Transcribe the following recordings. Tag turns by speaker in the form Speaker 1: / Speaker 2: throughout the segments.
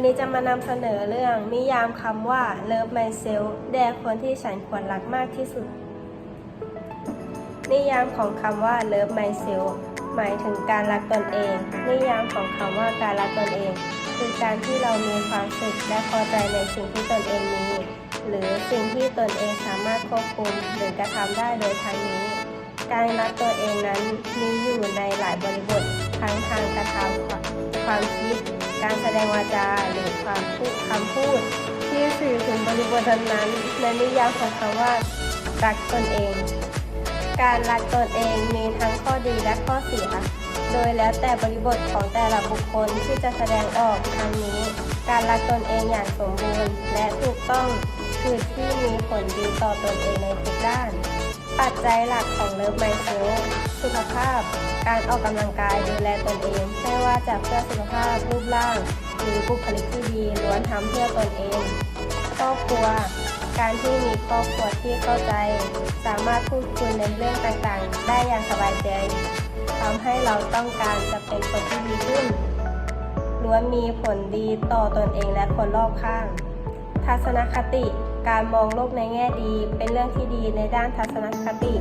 Speaker 1: วันนี้จะมานำเสนอเรื่องนิยามคำว่า love myself แด่คนที่ฉันควรรักมากที่สุด นิยามของคำว่า love myself หมายถึงการรักตนเอง นิยามของคำว่าการรักตนเอง คือการที่เรามีความสุขและพอใจในสิ่งที่ตนเองมี หรือสิ่งที่ตนเองสามารถควบคุมหรือกระทำได้โดยทางนี้ การรักตัวเองนั้นมีอยู่ในหลายบริบททั้งทางกระทำความคิด การแสดงวาจาหรือความพูดคำพูด ที่สื่อถึงบริบทนั้นในนิยามของคำว่ารักตนเอง การรักตนเองมีทั้งข้อดีและข้อเสีย โดยแล้วแต่บริบทของแต่ละบุคคลที่จะแสดงออกทางนี้ การรักตนเองอย่างสมบูรณ์ และถูกต้องคือที่มีผลดีต่อตนเองในทุกด้าน ปัจจัยหลักของเลิฟไมเซลสุขภาพ การออกกำลังกายดูแลตนเอง ไม่ว่าจะเพื่อสุขภาพรูปร่าง หรือบุคลิกที่ดีล้วนทำเพื่อตนเอง ครอบครัว การที่มีครอบครัวที่เข้าใจ สามารถพูดคุยในเรื่องต่างๆ ได้อย่างสบายใจทำให้เราต้องการจะเป็นคนที่ดีขึ้นล้วนมีผลดีต่อตนเองและคนรอบข้าง ทัศนคติ การมองโลกในแง่ดี เป็นเรื่องที่ดีในด้านทัศนคติ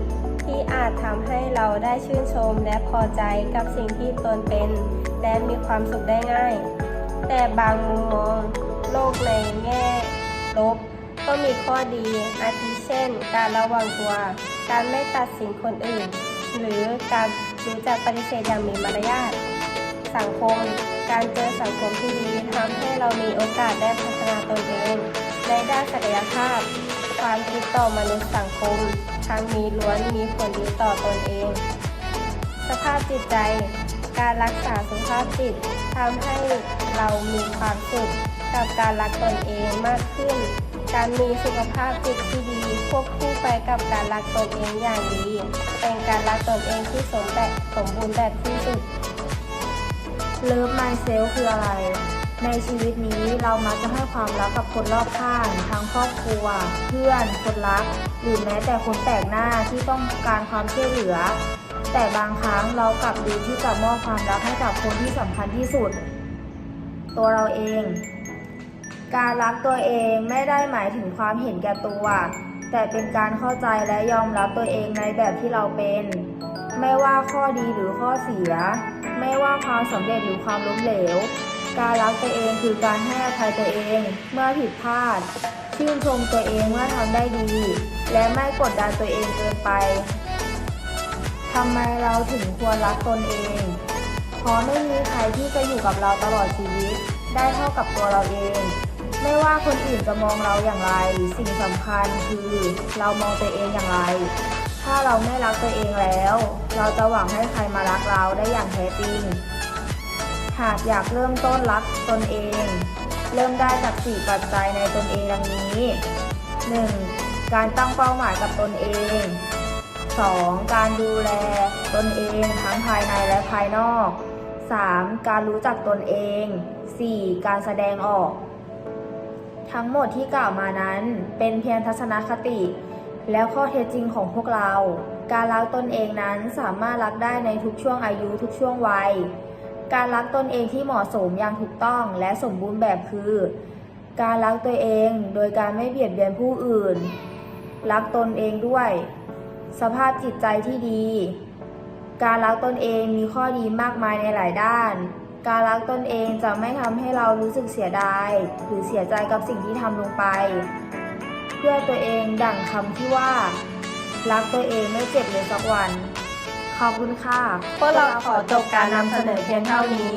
Speaker 1: ที่อาจทำให้เราได้ชื่นชมและพอใจกับสิ่งที่ตนเป็น และมีความสุขได้ง่าย แต่บางมุมมองโลกในแง่ลบก็มีข้อดี อาทิเช่น การระวังตัว การไม่ตัดสินคนอื่น หรือการรู้จักปฏิเสธอย่างมีมารยาท สังคม การเจอสังคมที่ดีทำให้เรามีโอกาสได้พัฒนาตนเอง ในด้านศักยภาพ ความคิดต่อมนุษย์สังคม ทั้งนี้ล้วนมีผลดีต่อตนเอง สภาพจิตใจ การรักษาสุขภาพจิตทำให้เรามีความสุขกับการรักตนเองมากขึ้น การมีสุขภาพจิตที่ดีควบคู่ไปกับการรักตนเองอย่างดี เป็นการรักตนเองที่สมแบบสมบูรณ์แบบที่สุด
Speaker 2: เลิฟ m มเซลคืออะไร ในชีวิตนี้เรามักจะให้ความรักกับคนรอบข้างทั้งครอบครัว เพื่อนคนรัก หรือแม้แต่คนแปลกหน้าที่ต้องการความช่วยเหลือ แต่บางครั้งเรากลับลืมที่จะมอบความรักให้กับคนที่สำคัญที่สุด ตัวเราเอง การรักตัวเองไม่ได้หมายถึงความเห็นแก่ตัว แต่เป็นการเข้าใจและยอมรับตัวเองในแบบที่เราเป็น ไม่ว่าข้อดีหรือข้อเสีย ไม่ว่าความสำเร็จหรือความล้มเหลว การรักตัวเองคือการให้อภัยตัวเองเมื่อผิดพลาด ชื่นชมตัวเองเมื่อทำได้ดี และไม่กดดันตัวเองเกินไปทำไมเราถึงควรรักตนเองเพราะไม่มีใครที่จะอยู่กับเราตลอดชีวิต ได้เท่ากับตัวเราเอง ไม่ว่าคนอื่นจะมองเราอย่างไร สิ่งสำคัญคือเรามองตัวเองอย่างไร ถ้าเราไม่รักตัวเองแล้ว เราจะหวังให้ใครมารักเราได้อย่างแท้จริง หากอยากเริ่มต้นรักตนเอง เริ่มได้จากสี่ปัจจัยในตนเองดังนี้ 1. การตั้งเป้าหมายกับตนเอง 2. การดูแลตนเองทั้งภายในและภายนอก 3. การรู้จักตนเอง 4. การแสดงออก ทั้งหมดที่กล่าวมานั้นเป็นเพียงทัศนคติ แล้วข้อเท็จจริงของพวกเรา การรักตนเองนั้นสามารถรักได้ในทุกช่วงอายุทุกช่วงวัย การรักตนเองที่เหมาะสมอย่างถูกต้องและสมบูรณ์แบบคือ การรักตัวเองโดยการไม่เบียดเบียนผู้อื่น รักตนเองด้วย สภาพจิตใจที่ดี การรักตนเองมีข้อดีมากมายในหลายด้าน การรักตนเองจะไม่ทำให้เรารู้สึกเสียดาย หรือเสียใจกับสิ่งที่ทำลงไป เพื่อตัวเองดั่งคำที่ว่า รักตัวเองไม่เจ็บเลยสักวัน ขอบคุณค่ะ
Speaker 1: พวกเราขอจบการนำเสนอเพียงเท่านี้